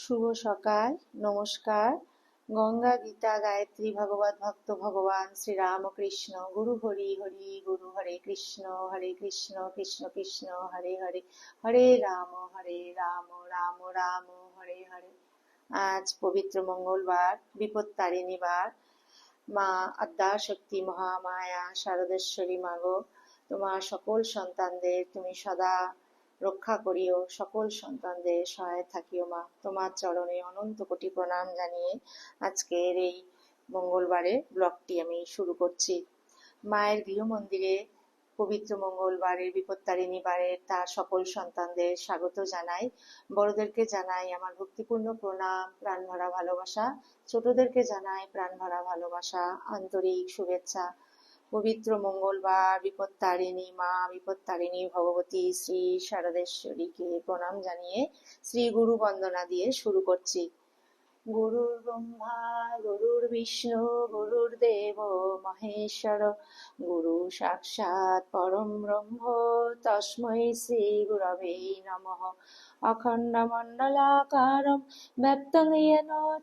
শুভ সকাল, নমস্কার। গঙ্গা গীতা গায়ত্রী ভগবত ভক্ত ভগবান শ্রী রামকৃষ্ণ। গুরু হরি হরি, গুরু হরে কৃষ্ণ হরে কৃষ্ণ কৃষ্ণ কৃষ্ণ, হরে হরে হরে রাম হরে রাম রাম রাম, হরে হরে। আজ পবিত্র মঙ্গলবার, বিপত্তারিণী বার। মা আদ্যা শক্তি মহামায়া, শারদেশ্বরী মাগো। তোমার সকল সন্তানদের তুমি সদা রক্ষা করিও, সকল সন্তানদের সহায় থাকিও মা। তোমার চরণে অনন্ত কোটি প্রণাম জানিয়ে আজকের এই মঙ্গলবারে ব্লগটি আমি শুরু করছি। মায়ের গৃহ মন্দিরে পবিত্র মঙ্গলবারের বিপত্তারিণী বারে তার সকল সন্তানদের স্বাগত জানাই। বড়দেরকে জানাই আমার ভক্তিপূর্ণ প্রণাম প্রাণ ভরা ভালোবাসা। ছোটদেরকে জানাই প্রাণ ভরা ভালোবাসা, আন্তরিক শুভেচ্ছা। পবিত্র মঙ্গলবার, বিপত্তারিণী মা, বিপত্তারিণী ভগবতী শ্রী শারদেশ্বরীকে প্রণাম জানিয়ে শ্রী গুরু বন্দনা দিয়ে শুরু করছি। গুরুর ব্রহ্মা, গুরুর বিষ্ণু, গুরুর দেব, মহেশ্বর। গুরু সাক্ষাৎ পরম ব্রহ্ম, তস্মৈ শ্রী গুরবে নম। অখণ্ডমণ্ডলাকারম ব্যক্তং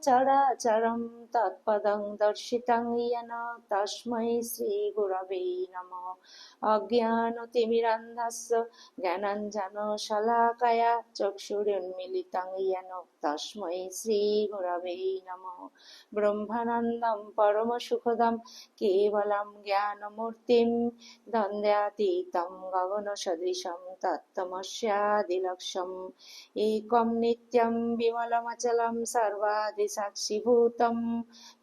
চরাচরম তৎপদং দর্শিতং ইয়ন, তস্মৈ শ্রী গুরবে নম। অজ্ঞানতিমিরন্ধস জ্ঞানঞ্জন শলাকয়া চক্ষুরুন্মিলিতং ইয়ন, তস্মৈ শ্রী গুর श्रीगुरवे नमः ब्रह्मानन्दं परमसुखदं केवलं ज्ञानमूर्तिं द्वन्द्वातीतं गगनसदृशं तत्तमस्यादिलक्ष्यम् एकं नित्यं विमलमचलं सर्वादिसाक्षिभूतं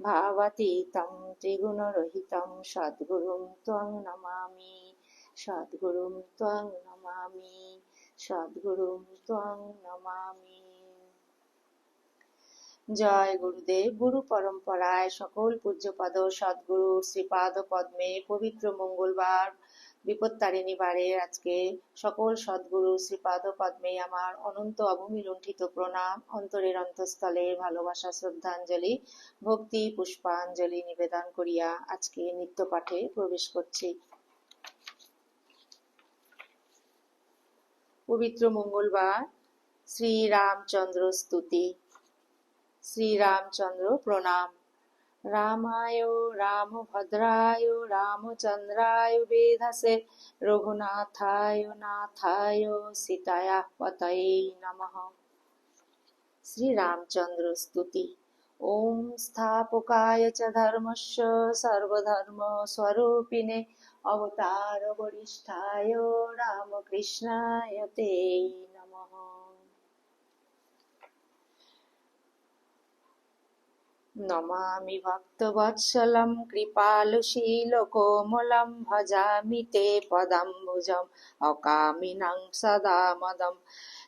भावातीतं त्रिगुणरहितं सद्गुरुं त्वं नमामि सद्गुरुं त्वं नमामि সদ্গুরুম ত্বং নমামি জয় গুরুদেব, গুরু পরম্পরায় সকল পূজ্যপদ সদ্গুরু শ্রীপাদ পদ্মে পবিত্র মঙ্গলবার বিপত্তারিণী বারের আজকে সকল সদ্গুরু শ্রীপাদ পদ্মে আমার অনন্ত অবমিলুণ্ঠিত প্রণাম, অন্তরের অন্তঃস্থলে ভালোবাসা, শ্রদ্ধাঞ্জলি, ভক্তি, পুষ্পাঞ্জলি নিবেদন করিয়া আজকে নিত্য পাঠে প্রবেশ করছি। পবিত্র মঙ্গলবার শ্রী রামচন্দ্র স্তুতি। শ্রী রামচন্দ্র প্রণাম। রামায় রামভদ্রায় রামচন্দ্রায় বেধসে রঘুনাথায় নাথায় সীতায়া পতয়ে নমঃ। শ্রী রামচন্দ্র স্তুতি। ওম স্থাপকায় চ ধর্মস্য সর্বধর্ম স্বরূপিণে অবতার বরিষ্ঠায় রামকৃষ্ণায় তে নমঃ নমামি ভক্তবৎসলম, কৃপালুশীলকোমলম ভজামি তে পদাম্বুজম, অকামিনাং সদা মদম।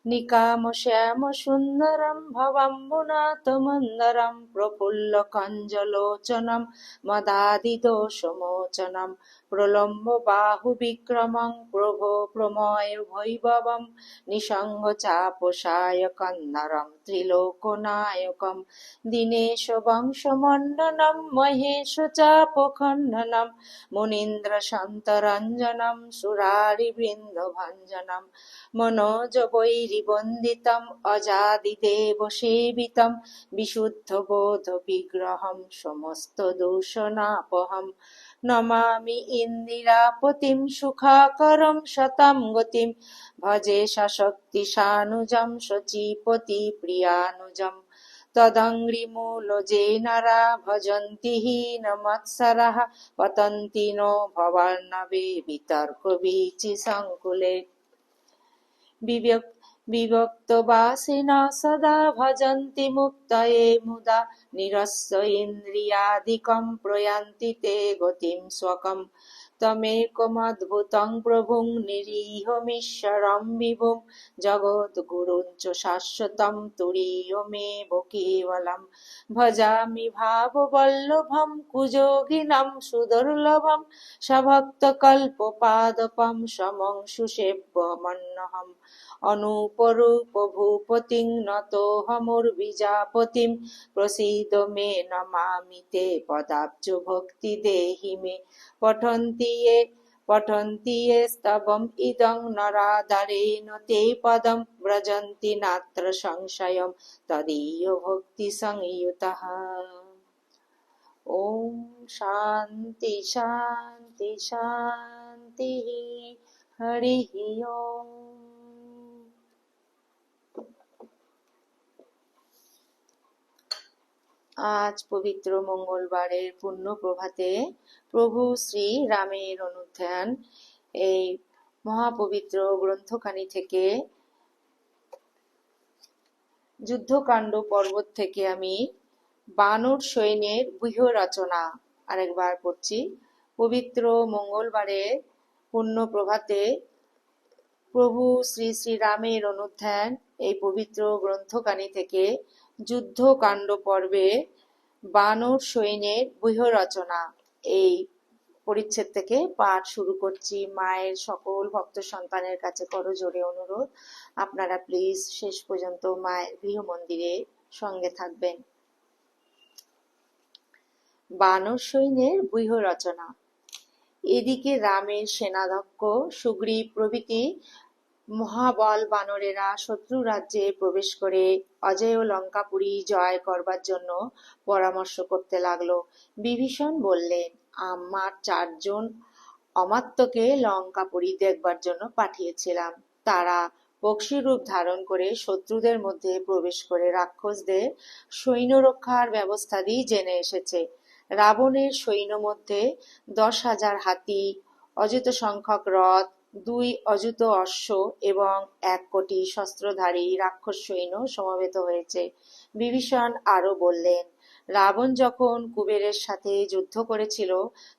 নিকাম শ্যাম সুন্দরম, ভবম্বুনাথমন্দরম প্রফুল্ল কঞ্জলোচনম মদাদিদোষমোচনম প্রলম্ব বাহু বিক্রমং প্রভো প্রময় ভৈভবম নিসঙ্গ চাপসায় কন্নরম ত্রিলোকনায়কম। দীনেশ বংশমণ্ডনম মহেশ চাপখণ্ডনম মুনীন্দ্র শান্তরঞ্জনম সুরারি বৃন্দভঞ্জনম মনোজ বৈরিবন্দিতম নমামি ইন্দিরাপতিম সুখাকরম শতম গতিম। ভজে সশক্তি সানুজম শচীপতি প্রিয়ানুজম। তদঙ্ঘ্রিমূলজে নরা ভজন্তি হীনমৎসরः পতন্তি নো ভবার্ণবে বিতর্কবীচি সংকুলে। বিবেক বিভক্তবাসিনা সদা ভজন্তি মুক্তয়ে মুদা নিরস্য ইন্দ্রিয়াদিকম প্রয়ান্তি তে গতিম স্বকম। তমেকমদ্ভুতং প্রভুং নিরীহমীশ্বরম বিভুম জগদ্গুরুঞ্চ শাশ্বতম তুরীয়মেব কেবলম ভজামি ভাববল্লভম কুযোগিনম সুদুর্লভম। সভক্তকল্পপাদপম সমং সুসেব্যমন্নহম অনুপরূপ ভূপতিং বিজাপতিম প্রসিদ মে নমামিতে পদাব্জ ভক্তি দেহি মে। পঠন্তি এ, পঠন্তি স্তবম ইদং নরাধারেণ তে পদম ব্রজন্তি নাত্র সংশয়ম তদীয় ভক্তি সংযুতঃ। ওম শান্তি শান্তি শান্তি হরি ওম। আজ পবিত্র মঙ্গলবারের পুণ্য প্রভাতে প্রভু শ্রী রামের অনুধ্যান এই মহাপবিত্র গ্রন্থখানি থেকে যুদ্ধকাণ্ড পর্বত থেকে আমি বানর সৈন্যের বৃহ রচনা আরেকবার পড়ছি। পবিত্র মঙ্গলবারের পূর্ণ প্রভাতে প্রভু শ্রী শ্রী রামের অনুধ্যান এই পবিত্র গ্রন্থকানি থেকে যুদ্ধকাণ্ড পর্বে বানর সৈন্যের বৃহ রচনা এই পরিচ্ছেদ থেকে পাঠ শুরু করছি। মায়ের সকল ভক্ত সন্তানের কাছে করো জোরে অনুরোধ। আপনারা প্লিজ শেষ পর্যন্ত মায়ের গৃহ মন্দিরে সঙ্গে থাকবেন। বানর সৈন্যের বৃহ রচনা এদিকে রামের সেনাধ্যক্ষ সুগ্রীব প্রভৃতি মহাবল বানরেরা শত্রু রাজ্যে প্রবেশ করে অজেয় লঙ্কাপুরী জয় করবার জন্য পরামর্শ করতে লাগল। বিভীষণ বললেন, আমার চারজন অমাত্যকে লঙ্কাপুরী দেখবার জন্য পাঠিয়েছিলাম। তারা পক্ষী রূপ ধারণ করে শত্রুদের মধ্যে প্রবেশ করে রাক্ষসদের সৈন্য রক্ষার ব্যবস্থা দিয়ে জেনে এসেছে। রাবণের সৈন্য মধ্যে দশ হাজার হাতি, অযুত সংখ্যক রথ দুই অযুত অশ্ব এবং এক কোটি শস্ত্রধারী রাক্ষস সৈন্য সমবেত হয়েছে। বিভীষণ আরও বললেন, রাবণ যখন কুবেরের সাথে যুদ্ধ করেছিল,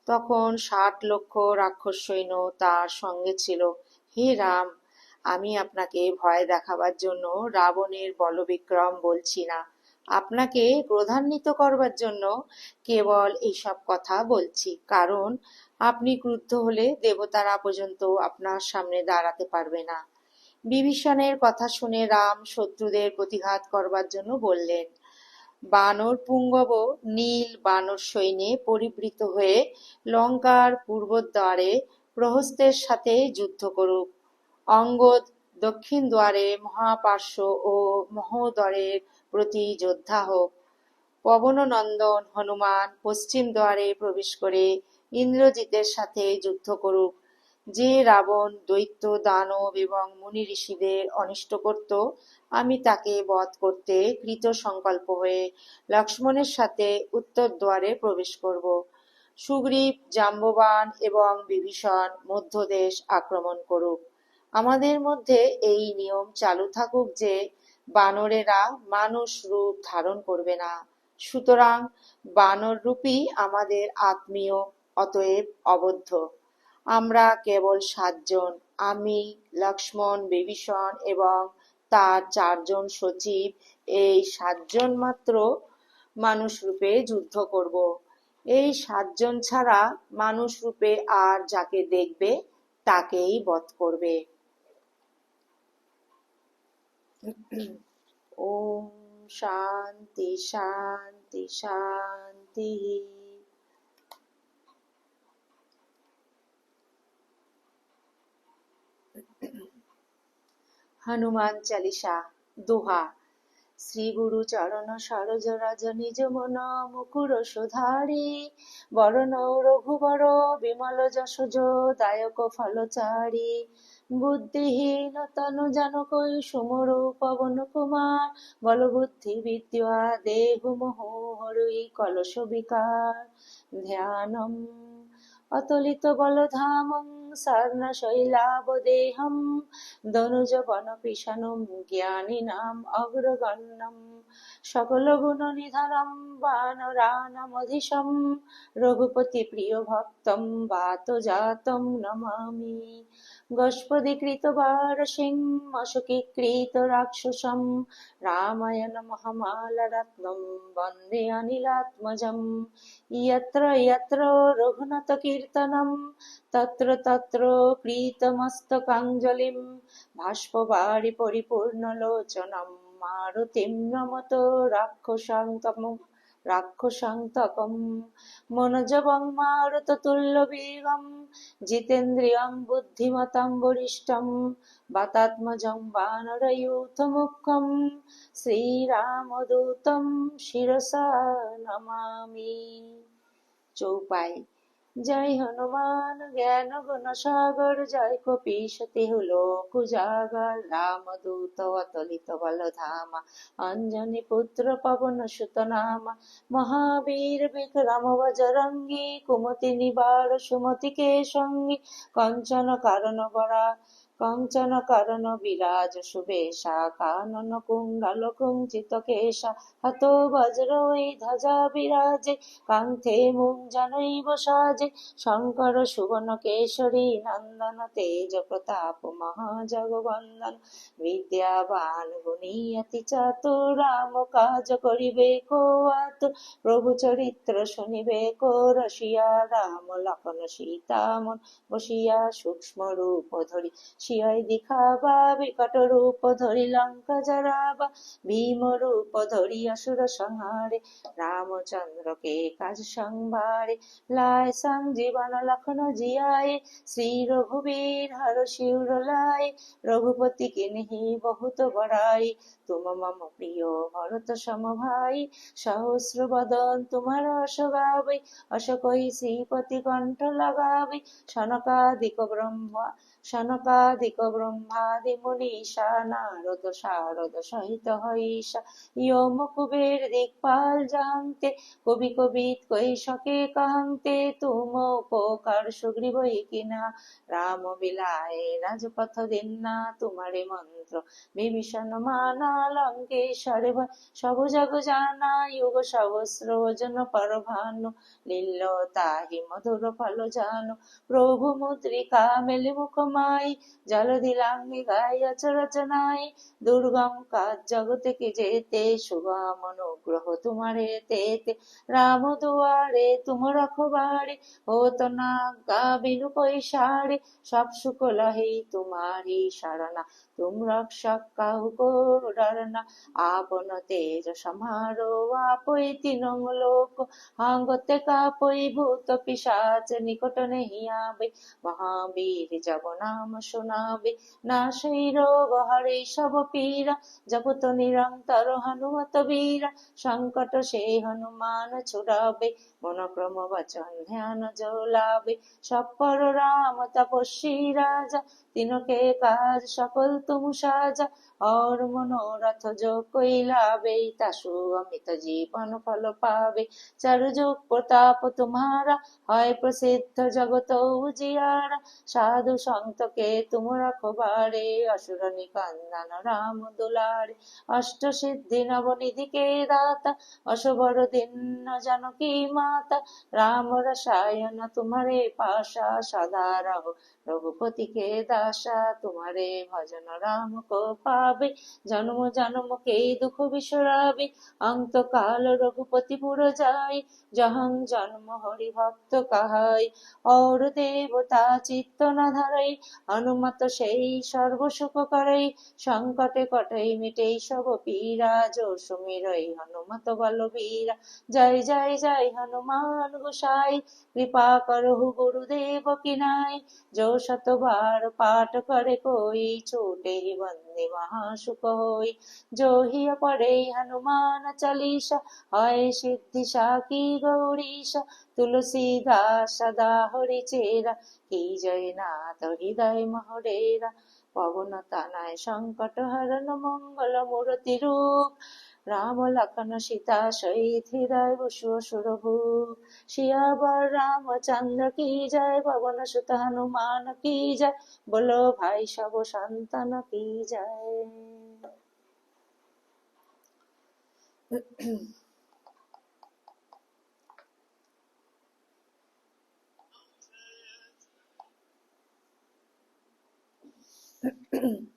তখন ষাট লক্ষ রাক্ষস সৈন্য তার সঙ্গে ছিল। হে রাম, আমি আপনাকে ভয় দেখাবার জন্য রাবণের বলবিক্রম বলছি না। আপনাকে ক্রোধান্বিত করবার জন্য কেবল এইসব কথা বলছি। কারণ আপনি ক্রুদ্ধ হলে দেবতারা পর্যন্ত আপনার সামনে দাঁড়াতে পারবে না। বিভীষণের কথা শুনে রাম শত্রুদের প্রতিঘাত করবার জন্য বললেন, বানর পুঙ্গব নীল বানর সৈন্যে পরিবৃত হয়ে লঙ্কার পূর্বদ্বারে প্রহস্তের সাথে যুদ্ধ করুক। অঙ্গদ দক্ষিণ দ্বারে মহাপার্শ্ব ও মহোদরের প্রতি যোদ্ধা হোক। পবননন্দন হনুমান পশ্চিম দ্বারে প্রবেশ করে ইন্দ্রজিতের সাথে যুদ্ধ করুক। যে রাবণ দৈত্য দানব এবং মুনি ঋষিদের অনিষ্ট করত, আমি তাকে বধ করতে কৃত সংকল্প হয়ে লক্ষ্মণের সাথে উত্তর দ্বারে প্রবেশ করব। সুগ্রীব, জাম্ববান এবং বিভীষণ মধ্যদেশ আক্রমণ করুক। আমাদের মধ্যে এই নিয়ম চালু থাকুক যে বানরেরা মানুষ রূপ ধারণ করবে না। সুতরাং বানর রূপী আমাদের আত্মীয় অতএব অবদ্ধ। আমরা কেবল সাতজন, আমি, লক্ষ্মণ, বিভীষণ এবং তার চারজন সচিব, এই সাতজন মাত্র মানুষ রূপে যুদ্ধ করব। এই সাতজন ছাড়া মানুষ রূপে আর যাকে দেখবে, তাকেই বধ করবে। ওম শান্তি শান্তি শান্তি। হনুমান চালিসা, দোহা। শ্রী গুরু চরণ সরজ রাজ নিজ মন মুকুর সুধারি। বরণ রঘুবর বিমল যশোজ দায়ক ফলচারি বুদ্ধিহীন তনু জানকই সুমর পবন কুমার। বল বুদ্ধি বিদ্যা দেহু মোহ কলস বিকার। ধ্যানম অতলিত বলধামং শৈলাবদেহম দনুজ বন পিশানুম জ্ঞানিনাম অগ্রগণ্যম সকল গুণ নিধানম বানরানমধিশম রঘুপতি প্রিয় ভক্তম বাত জাতম নমামি। गोष्पदीकृतवारसिंहमशुकीकृतराक्षसं रामायणमहमालरत्नं वन्दे अनिलात्मजं यत्र यत्र रघुनतकीर्तनं तत्र तत्र कृतमस्तकाञ्जलिं भाष्पवारि परिपूर्णलोचनं मारुतिं नमतो राक्षसान्तमुम् রাক্ষসান্তকম মনোজবং মারততুল্যবেগম জিতেন্দ্রিয়ং বুদ্ধিমতাম বরিষ্ঠম বাতাত্মজং শ্রীরাম শ্রীরামদূতম শিরসা নমামি চৌপাই জয় হনুমান, জ্ঞান গুণ সাগর জয় কপিশতি লোক জাগর, রাম দূত, অতলিত বলধামা, অঞ্জনী পুত্র পবন সুত নামা মহাবীর বিক্রম বজরঙ্গী, কুমতি নিবার সুমতি কে সঙ্গী, কঞ্চন কারণ বরা কঞ্চন করণ বিরাজ শুভেশা কানন কুণ্ডল কুঞ্চিত কেশা, হত বজ্র ধ্বজা বিরাজে, কান্থে মুঞ্জনৈব সাজে, শঙ্কর সুবর্ণ কেশরী নন্দন তেজ প্রতাপ মহাজগবন্দন বিদ্যাবান গুণী অতি চাতুর রাম কাজ করিবে কো আতুর প্রভু চরিত্র শুনিবে কো রসিয়া রাম লক্ষণ সীতামন বসিয়া সূক্ষ্ম রূপ ধরি। শিয়াই দেখাবা, বিকট রূপ ধরি লঙ্কা জরাবা ভীম রূপ ধরি অসুর সংহারে, রামচন্দ্রকে কাজ সংবারে, লায় সংজীবন লক্ষণ জিয়ায়, শ্রী রঘুবীর হর শিউর লায় রঘুপতি কে নেহি বহুত বড়াই তুম মম প্রিয় ভরত সম ভাই সহস্র বদন তোমার অশ গাবে কই শ্রীপতি কণ্ঠ লাগাবে সনকাদিক ব্রহ্মা সনকাদিক ব্রহ্মাদি মুনীষা নারদ শারদ সহিত হইষা ইয়ম কুবের দিকপাল জাহান্তে কবি কবিত কই সকে কাহান্তে তুম উপকার সুগ্রীব কিনা? রাম বিলায় রাজপথ দিন্না তোমারে মন্ত্র। বিভীষণ মানা লঙ্কেশ্বরে সব জগ জানা যুগ, সহস্র জন পর ভানু লীল তাহি মধুর ফল জানো, প্রভু মুদ্রিকা মেলি মুখ মাই জল দিলাঙ্গি গাই রচনায় দুর্গম কাজ জগতে কে যেতে, শুভম অনুগ্রহ তোমারে তেতে রাম দুয়ারে তুম রখবারে হত না গা বিনু পৈসারে সব সুখ লহে তোমারি শরণা তুম রক্ষক কাহু কো ডরনা আপন তেজ সমারো, আপই তিনং লোক। হাঙ্গতে কাপই ভূত পিশাচ, নিকট নেহি আবে। মহাবীর জব নাম শোনাবে না সেই রোগ হরে সব পীরা জগত নিরন্তর হনুমত বীরা, সংকট সেই হনুমান ছুড়াবে। মনক্রম বচন ধ্যান জোলাবে সব পর রাম তপস্বী রাজা তিনকে কাজ সকল তুম সাজা। অর মনোরথ যো কৈলাবে তাসু অমিত জীবন ফল পাবে। চারু যোগ প্রতাপ তোমারা, হয় প্রসিদ্ধ জগত উজিয়ারা। সাধু সন্তকে তুম রাখবারে অসুর নিকন্দন রাম দুলারে। অষ্ট সিদ্ধি নবনিধিকে দাতা অশুভর দিন জানকী মা রাম রসায়ন তোমারে পাশা সদা রহ রঘুপতি কে দাসা, তোমারে ভজন রাম কো পাবে জন্ম জন্ম কে দুঃখ বিসরাবে, অন্তকাল রঘুপতি পুর যায়, জহং জন্ম হরি ভক্ত কাহাই। और দেবতা চিত্ত না ধারাই হনুমত সেই সর্ব সুখ করাই, সংকটে কটাই মিটেই সব পীরা যো সুমিরই হনুমত বল বীরা জয় জয় জয়, হনুমান গোসাই, কৃপা করহু গুরুদেব কি নাই শতবার পাঠ করে কই, ছোটে বন্দে মহাসুখ হই। জহিয়া পড়ে হনুমান চালিসা হয় সিদ্ধি সাকি গৌরীশা, তুলসী দাস সদা হরি চেরা, কি জয় নাথ হৃদয় মহরেরা পবন তানায় সংকট, হরণ মঙ্গল মূরতি রূপ রাম লক্ষণ সীতা সহিত হৃদয় বসু সুরভূপ শিয়াবর রামচন্দ্র কি জয় পবন সুত হনুমান কি জয়, বলো ভাই সব সন্তান কি জয়।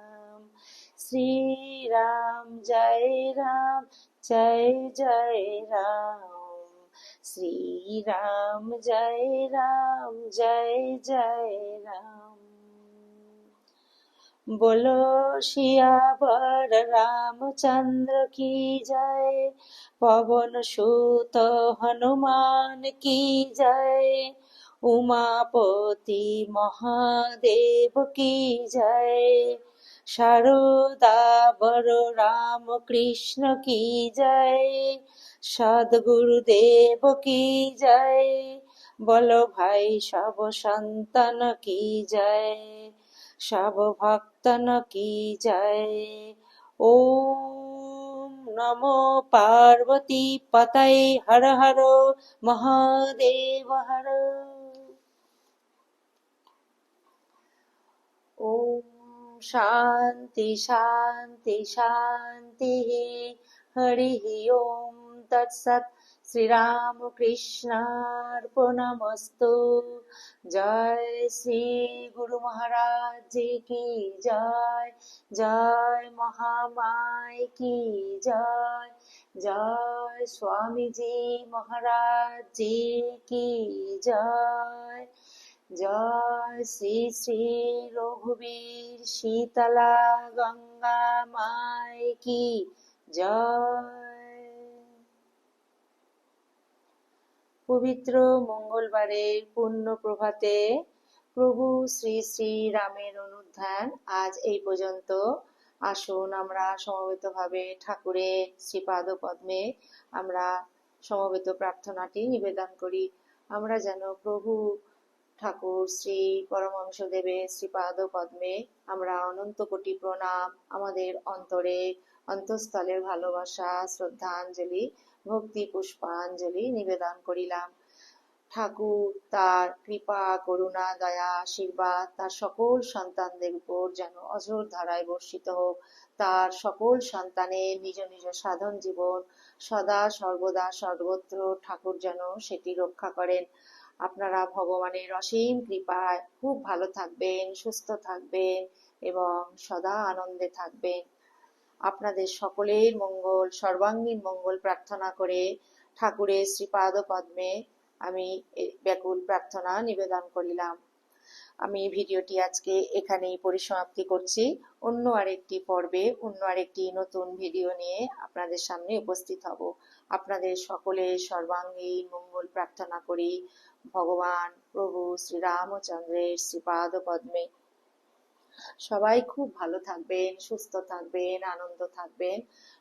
শ্রীরাম, জয় রাম, জয় জয় রাম। শ্রীরাম, জয় রাম, জয় জয় রাম। बोलो শিয়াবর, রামচন্দ্র কি জয়? পবন সুত, হনুমান কি জয়? উমাপতি মহাদেব কি জয়? সারদা বড় রাম কৃষ্ণ কি জয়? সদগুরুদেব কি জয়? বলো ভাই সব সন্তান কি জয়? সব ভক্তন কি জয়? ওম নমো পার্বতী পতয়ে হর হর, মহাদেব হর। शान्ति शान्ति शान्तिः हरिः ॐ तत्सत् श्रीरामकृष्णार्पणमस्तु जय श्री गुरु महाराज जी की जय जय महामाय की जय जय स्वामी जी महाराज जी की जय জয় শ্রী শ্রী রঘুবীর শীতলা গঙ্গা মায় কি জয়। পবিত্র মঙ্গলবারের পূর্ণ প্রভাতে প্রভু শ্রী শ্রী রামের অনুধ্যান আজ এই পর্যন্ত। আসুন আমরা সমবেতভাবে ঠাকুরের শ্রীপাদ পদ্মে আমরা সমবেত প্রার্থনাটি নিবেদন করি। আমরা যেন প্রভু ঠাকুর, শ্রী পরমংশ দেবের শ্রীপাদ পদ্মে, আমরা অনন্ত কোটি প্রণাম। আমাদের অন্তরে অন্তঃস্থলের ভালোবাসা, শ্রদ্ধাঞ্জলি, ভক্তি পুষ্পাঞ্জলি নিবেদন করিলাম। ঠাকুর, তার কৃপা, করুণা, দয়া, আশীর্বাদ, তার সকল সন্তানদের উপর যেন অঝোর ধারায় বর্ষিত হোক। তার সকল সন্তানের নিজ নিজ সাধন জীবন, সদা সর্বদা সর্বত্র ঠাকুর যেন সেটি রক্ষা করেন। আপনারা ভগবানের অসীম কৃপায় খুব ভালো থাকবেন, সুস্থ থাকবেন এবং সদা আনন্দে থাকবেন। আপনাদের সকলের মঙ্গল, সর্বাঙ্গীন মঙ্গল প্রার্থনা করে ঠাকুরের শ্রীপাদ পদ্মে আমি ব্যাকুল প্রার্থনা নিবেদন করিলাম। আমি ভিডিওটি আজকে এখানেই পরিসমাপ্তি করছি। অন্য আরেকটি পর্বে, অন্য আরেকটি নতুন ভিডিও নিয়ে আপনাদের সামনে উপস্থিত হব। আপনাদের সকলের সর্বাঙ্গীন মঙ্গল প্রার্থনা করি। ভগবান, প্রভু, শ্রীরামচন্দ্রের শ্রীপাদ পদ্মে। সবাই খুব ভালো থাকবেন, সুস্থ থাকবেন, আনন্দ থাকবেন।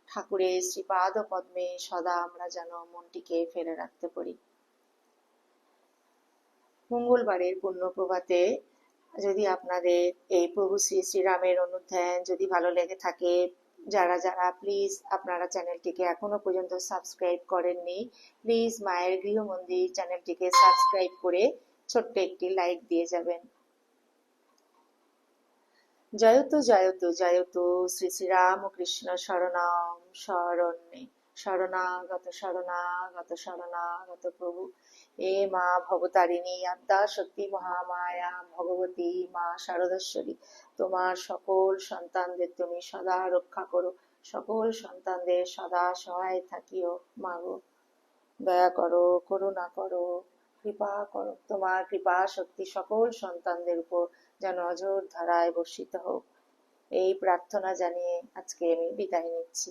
ঠাকুরের শ্রীপাদ পদ্মে সদা আমরা যেন মনটিকে ফেলে রাখতে পারি। মঙ্গলবারের পূর্ণ প্রভাতে যদি আপনাদের এই প্রভু শ্রী শ্রীরামের অনুধ্যান যদি ভালো লেগে থাকে যারা যারা প্লিজ আপনারা চ্যানেলটিকে এখনও পর্যন্ত সাবস্ক্রাইব করেননি প্লিজ মায়ের গৃহ মন্দির চ্যানেলটিকে সাবস্ক্রাইব করে ছোট্ট একটি লাইক দিয়ে যাবেন। জয়তু জয়তু জয়তু, শ্রী শ্রীরাম কৃষ্ণ শরণাম, শরণ্যে, শরণাগত শরণাগত শরণাগত প্রভু। এ মা ভবতারিণী আদ্যা শক্তি মহামায়া, ভগবতী মা শারদেশ্বরী। তোমার সকল সন্তানদের তুমি সদা রক্ষা করো। সকল সন্তানদের সদা সহায় থাকিও মাগো দয়া করো, করুণা করো, কৃপা করো। তোমার কৃপা শক্তি সকল সন্তানদের উপর যেন অজর ধারায় বর্ষিত হোক। এই প্রার্থনা জানিয়ে আজকে আমি বিদায় নিচ্ছি।